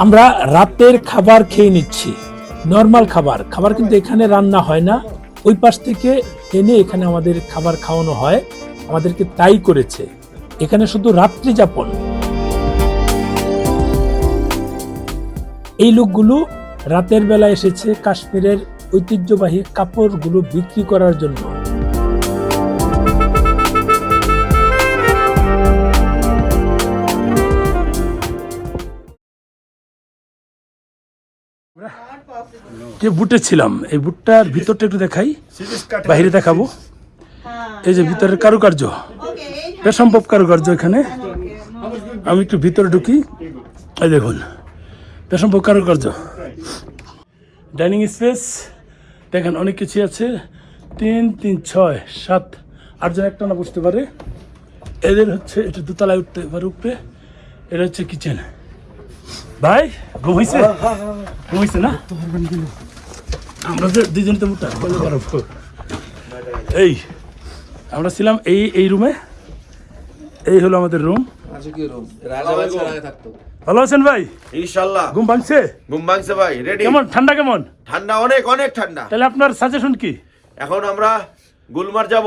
আমরা রাতের খাবার খেয়ে নিচ্ছি। নর্মাল খাবার। খাবার কিন্তু এখানে রান্না হয় না। ওই পাশ থেকে এনে এখানে আমাদের খাবার খাওয়ানো হয়। আমাদেরকে তাই করেছে। এখানে শুধু রাত্রি যাপন। এই লোকগুলো রাতের বেলা এসেছে কাশ্মীরের ঐতিহ্যবাহী কাপড়গুলো বিক্রি করার জন্য। যে বুটে ছিলাম, এই বুটটার ভিতরটা একটু দেখাই বাইরে দেখাবো। এই যে ভিতরের কারুকার্য বেসম্ভব কারুকার্য এখানে। আমি একটু ভিতরে ঢুকি, এই দেখুন বেসম্ভব কারুকার্য। ডাইনিং স্পেস, দেখেন অনেক কিছু আছে। তিন তিন, ছয়, সাত, আটজন একটা না বসতে পারে। এদের হচ্ছে, এটা দোতলায় উঠতে পারে উপরে। এটা হচ্ছে কিচেন। ভাই ঘুম হয়েছে ঘুম হয়েছে না? আমরা যে দুজন তো মোটা পারব এই আমরা ছিলাম এই এই রুমে এই হলো আমাদের রুম ভালো আছেন ভাই? ইনশাল্লাহ। ঘুম ভাঙছে? ঘুম ভাঙছে ভাই রেডি কেমন? ঠান্ডা কেমন? ঠান্ডা অনেক অনেক ঠান্ডা। তাহলে আপনার সাজেশন কি? এখন আমরা গুলমার যাব।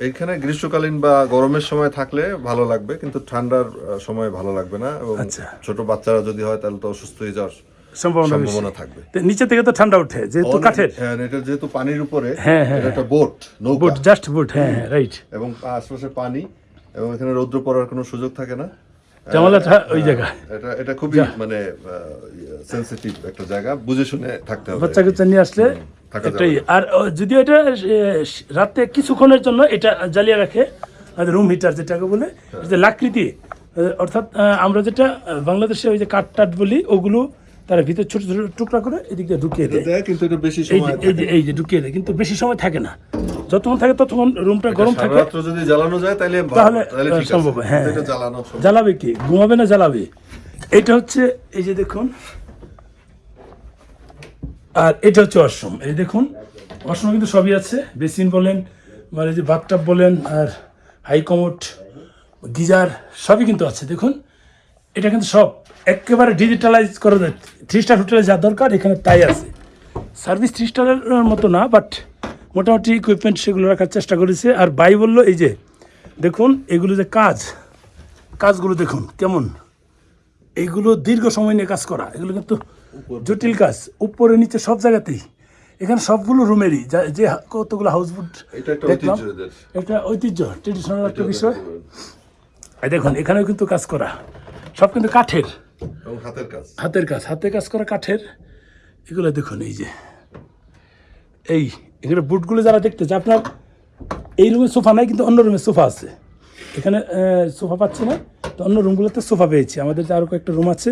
এখানে গ্রীষ্মকালীন বা গরমের সময় থাকলে ভালো লাগবে কিন্তু ঠান্ডার সময় ভালো লাগবে না এবং আচ্ছা। ছোট বাচ্চারা যদি হয় তাহলে তো অসুস্থ হয়ে যাওয়ার সম্ভাবনা থাকবে। নিচে থেকে তো ঠান্ডা যেহেতু কাঠের। হ্যাঁ এটা যেহেতু পানির উপরে হ্যাঁ, হ্যাঁ, এটা একটা বোট নৌকা। বুট জাস্ট বুট হ্যাঁ হ্যাঁ রাইট এবং আশপাশে পানি এবং এখানে রৌদ্র পড়ার কোনো সুযোগ থাকে না। জামালাটা ওই জায়গায়। এটা এটা খুবই মানে সেনসিটিভ একটা জায়গা বুঝে শুনে থাকতে হবে। বাচ্চা কাচ্চা নিয়ে আসলে আর যদিও এটা রাতে কিছুক্ষণের জন্য এটা জ্বালিয়ে রাখে রুম হিটার যেটাকে বলে যে লাকৃতি অর্থাৎ আমরা যেটা বাংলাদেশে ওই যে কাঠ টাট বলি ওগুলো তারা ভিতরে ছোট ছোট টুকরা করে এদিক দিয়ে ঢুকিয়ে দেয়। কিন্তু এটা বেশি এই যে সময় এই যে এই যে ঢুকিয়ে দেয় কিন্তু বেশি সময় থাকে না। যতক্ষণ থাকে ততক্ষণ রুমটা গরম থাকে। রাত্র যদি জ্বালানো যায় তাহলে তাহলে, সম্ভব, হ্যাঁ। জ্বালাবে কি? ঘুমাবে না জ্বালাবে। এটা হচ্ছে এই যে দেখুন আর এটা হচ্ছে ওয়াশরুম এই দেখুন ওয়াশরুম কিন্তু সবই আছে। বেসিন বলেন মানে যে বাথটাব বলেন, আর হাই কমোড গিজার, সবই কিন্তু আছে। দেখুন, এটা কিন্তু সব একেবারে ডিজিটালাইজ করা যায়। থ্রি স্টার হোটেলে যা দরকার, এখানে তাই আছে। সার্ভিস থ্রি স্টারের মতো না বাট মোটামুটি ইকুইপমেন্ট সেগুলো রাখার চেষ্টা করেছে। আর বাই বলল, এই যে, দেখুন, এগুলো যে কাজ, কাজগুলো দেখুন, কেমন? এইগুলো দীর্ঘ সময় নিয়ে কাজ করা। এগুলো কিন্তু জটিল কাজ উপরে নিচে সব জায়গাতেই। এখানে সবগুলো রুমেরই যে কতগুলো হাউসবোট দেখলাম। এটা ঐতিহ্য ট্রেডিশনাল একটা বিষয়। দেখুন এখানেও কিন্তু কাজ করা। সব কিন্তু কাঠের। হাতের কাজ। হাতের কাজ হাতের কাজ করা কাঠের। এগুলো দেখুন এই যে। এই এখানে বুটগুলো যারা দেখতে চায় আপনার এই রুমে সোফা নাই কিন্তু অন্য রুমে সোফা আছে। এখানে সোফা পাচ্ছি না তো অন্য রুমগুলোতে সোফা পেয়েছি। আমাদের যে আরও কয়েকটা রুম আছে